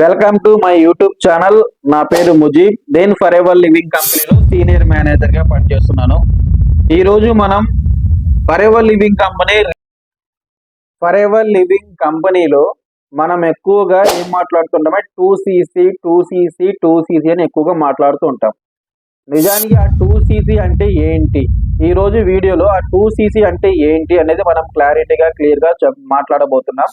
Welcome to my YouTube channel. నా పేరు ముజీబ్. నేను ఫర్ ఎవర్ లివింగ్ కంపెనీలో సీనియర్ మేనేజర్గా పనిచేస్తున్నాను. ఈ రోజు మనం Forever Living company Forever Living కంపెనీలో మనం ఎక్కువగా ఏం మాట్లాడుతుంటామే two CC two CC two CC అని ఎక్కువగా మాట్లాడుతూ ఉంటాం. నిజానికి ఆ టూ సీసీ అంటే ఏంటి? ఈ రోజు వీడియోలో ఆ టూ సీసీ అంటే ఏంటి అనేది మనం క్లారిటీగా క్లియర్గా మాట్లాడబోతున్నాం.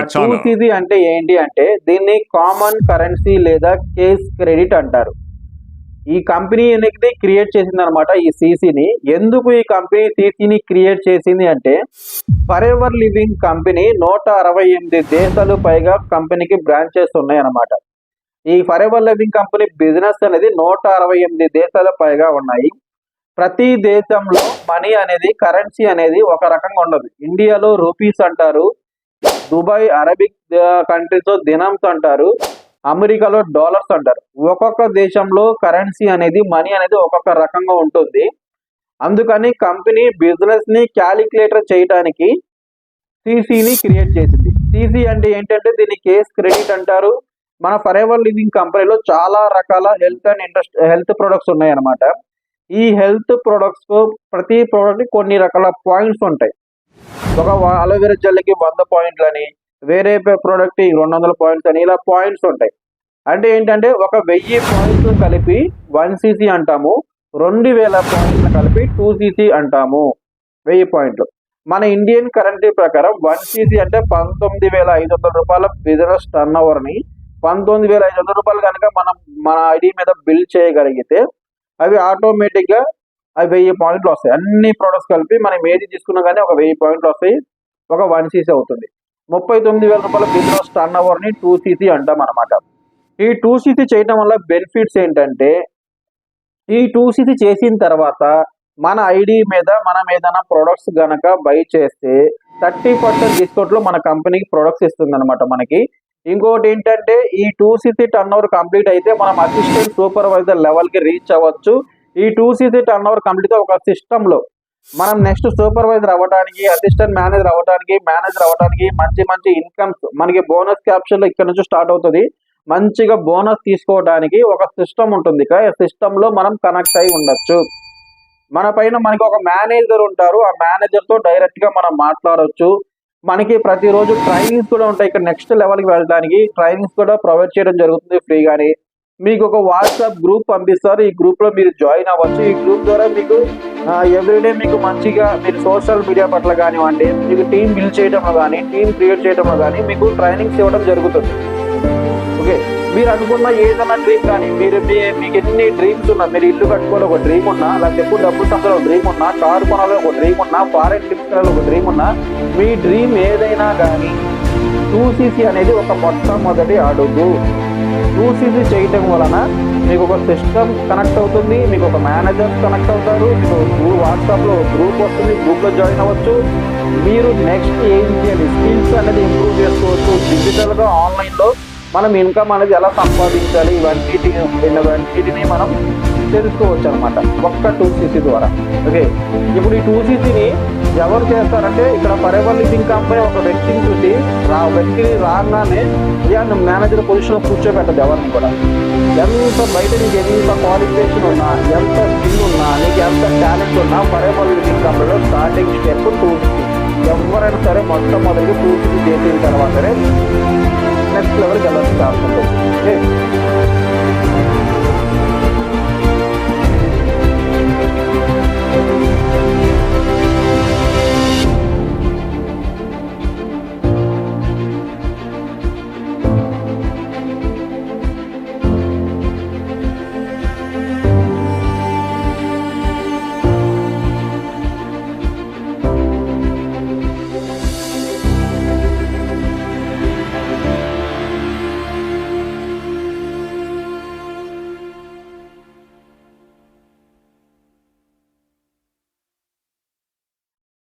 టూ. సీసీ అంటే ఏంటి అంటే దీన్ని కామన్ కరెన్సీ లేదా కేస్ క్రెడిట్ అంటారు. ఈ కంపెనీ అనేది క్రియేట్ చేసింది అనమాట ఈ సీసీని ఎందుకు ఈ కంపెనీ సీసీని క్రియేట్ చేసింది అంటే ఫర్ ఎవర్ లివింగ్ కంపెనీ నూట అరవై ఎనిమిది దేశాలు పైగా కంపెనీకి బ్రాంచెస్ ఉన్నాయి అన్నమాట ఈ Forever Living company business అనేది నూట అరవై ఎనిమిది దేశాల పైగా ఉన్నాయి. ప్రతి దేశంలో మనీ అనేది కరెన్సీ అనేది ఒక రకంగా ఉండదు. ఇండియాలో రూపీస్ అంటారు దుబాయ్ అరబిక్ కంట్రీస్ దినమ్స్ అంటారు అమెరికాలో డాలర్స్ అంటారు. ఒక్కొక్క దేశంలో కరెన్సీ అనేది మనీ అనేది ఒక్కొక్క రకంగా ఉంటుంది. అందుకని కంపెనీ బిజినెస్ని క్యాలిక్యులేటర్ చేయడానికి సిసిని క్రియేట్ చేసింది. సిసి అంటే ఏంటంటే దీన్ని కేస్ క్రెడిట్ అంటారు. మన ఫర్ ఎవర్ లివింగ్ కంపెనీలో చాలా రకాల health and industry health products ఉన్నాయి అన్నమాట ఈ హెల్త్ ప్రొడక్ట్స్ ప్రతి ప్రోడక్ట్ కొన్ని రకాల పాయింట్స్ ఉంటాయి. ఒక అలోవెరా జెల్కి వంద పాయింట్లని వేరే ప్రోడక్ట్ రెండు వందల పాయింట్స్ అని ఇలా పాయింట్స్ ఉంటాయి. అంటే ఏంటంటే ఒక వెయ్యి పాయింట్స్ కలిపి వన్ సీసీ అంటాము రెండు వేల పాయింట్లు కలిపి టూ సీసీ అంటాము. వెయ్యి పాయింట్లు. మన ఇండియన్ కరెన్సీ ప్రకారం వన్ సీసీ అంటే పంతొమ్మిది వేల ఐదు వందల రూపాయల బిజినెస్ టర్న్ ఓవర్ని పంతొమ్మిది వేల ఐదు వందల రూపాయలు కనుక మనం మన ఐడి మీద బిల్ చేయగలిగితే అవి ఆటోమేటిక్గా అవి వెయ్యి పాయింట్లు వస్తాయి. అన్ని ప్రొడక్ట్స్ కలిపి మనం ఏది తీసుకున్నా కానీ ఒక వెయ్యి పాయింట్లు వస్తాయి. ఒక వన్ సీసీ అవుతుంది. ముప్పై తొమ్మిది వేల రూపాయల బిజినెస్ టర్న్ ఓవర్ని టూ సీసీ అంటాం అనమాట ఈ టూ సీసీ చేయడం వల్ల బెనిఫిట్స్ ఏంటంటే ఈ టూ సీసీ చేసిన తర్వాత మన ఐడి మీద మనం ఏదైనా ప్రొడక్ట్స్ గనక బై చేస్తే థర్టీ పర్సెంట్ డిస్కౌంట్లో మన కంపెనీకి ప్రొడక్ట్స్ ఇస్తుంది అనమాట మనకి. ఇంకోటి ఏంటంటే ఈ two CC turnover complete అయితే మనం అసిస్టెంట్ సూపర్వైజర్ లెవెల్కి రీచ్ అవ్వచ్చు. ఈ two CC turnover complete ఒక సిస్టంలో మనం నెక్స్ట్ సూపర్వైజర్ అవ్వడానికి అసిస్టెంట్ మేనేజర్ అవ్వడానికి మేనేజర్ అవ్వడానికి మంచి మంచి ఇన్కమ్స్ మనకి బోనస్ క్యాప్షన్ ఇక్కడ నుంచి స్టార్ట్ అవుతుంది. మంచిగా బోనస్ తీసుకోవడానికి ఒక సిస్టమ్ ఉంటుంది. సిస్టంలో మనం కనెక్ట్ అయి ఉండొచ్చు. మన పైన మనకి ఒక మేనేజర్ ఉంటారు. ఆ మేనేజర్తో డైరెక్ట్గా మనం మాట్లాడవచ్చు మనకి ప్రతిరోజు ట్రైనింగ్స్ కూడా ఉంటాయి. ఇక్కడ నెక్స్ట్ లెవెల్కి వెళ్ళడానికి ట్రైనింగ్స్ కూడా ప్రొవైడ్ చేయడం జరుగుతుంది ఫ్రీగానే మీకు ఒక వాట్సాప్ గ్రూప్ పంపిస్తారు. ఈ గ్రూప్లో మీరు జాయిన్ అవ్వచ్చు. ఈ గ్రూప్ ద్వారా మీకు ఎవ్రీడే మీకు మంచిగా మీరు సోషల్ మీడియా పట్ల కానివ్వండి మీకు టీం బిల్డ్ చేయడంలో కానీ టీం క్రియేట్ చేయడంలో కానీ మీకు ట్రైనింగ్స్ ఇవ్వడం జరుగుతుంది. ఓకే మీరు అనుకున్న ఏదైనా డ్రీమ్ కానీ మీరు మీ- మీకు ఎన్ని డ్రీమ్స్ ఉన్నా మీరు ఇల్లు కట్టుకోవాలి ఒక డ్రీమ్ ఉన్నా లేకపోతే ఎక్కువ డబ్బులు సంపాదించాలి ఒక డ్రీమ్ ఉన్నా కారు కొనాలి ఒక డ్రీమ్ ఉన్నా ఫారెన్ ట్రిప్ ఒక డ్రీమ్ ఉన్నా మీ డ్రీమ్ ఏదైనా కానీ టూసీసీ అనేది ఒక మొట్టమొదటి అడుగు. టూసీసీ చేయటం వలన మీకు ఒక సిస్టమ్ కనెక్ట్ అవుతుంది మీకు ఒక మేనేజర్ కనెక్ట్ అవుతారు మీకు గ్రూప్ వాట్సాప్లో గ్రూప్ వస్తుంది గ్రూప్లో జాయిన్ అవ్వచ్చు. మీరు నెక్స్ట్ ఏం చేయాలి? స్కిల్స్ అనేది ఇంప్రూవ్ చేసుకోవచ్చు. డిజిటల్గా ఆన్లైన్లో మనం ఇన్కమ్ అనేది ఎలా సంపాదించాలి? ఇవన్నిటి ఇవన్నిటిని మనం తెలుసుకోవచ్చు అనమాట ఒక్క టూ సీసీ ద్వారా. ఓకే? ఇప్పుడు ఈ టూ సీసీని ఎవరు చేస్తారంటే ఇక్కడ ఫరెవర్ లివింగ్ కంపెనీ ఒక వ్యక్తిని చూసి రా వ్యక్తిని రాగానే ఇక మేనేజర్ పొజిషన్లో కూర్చోబెట్టదు ఎవరిని కూడా. ఎంత బయట నీకు ఎంత క్వాలిఫికేషన్ ఉన్నా ఎంత స్కిల్ ఉన్నా నీకు ఎంత టాలెంట్ ఉన్నా ఫరెవర్ లివింగ్ కంపెనీలో స్టార్టింగ్ స్టెప్ టూ సీసీ ఎవరైనా సరే మొట్టమొదటి టూ సీసీ చేసిన తర్వాతనే నెక్స్ట్ లెవెల్కి వెళ్ళాల్సిన ఛాన్స్ ఉంటుంది ఓకే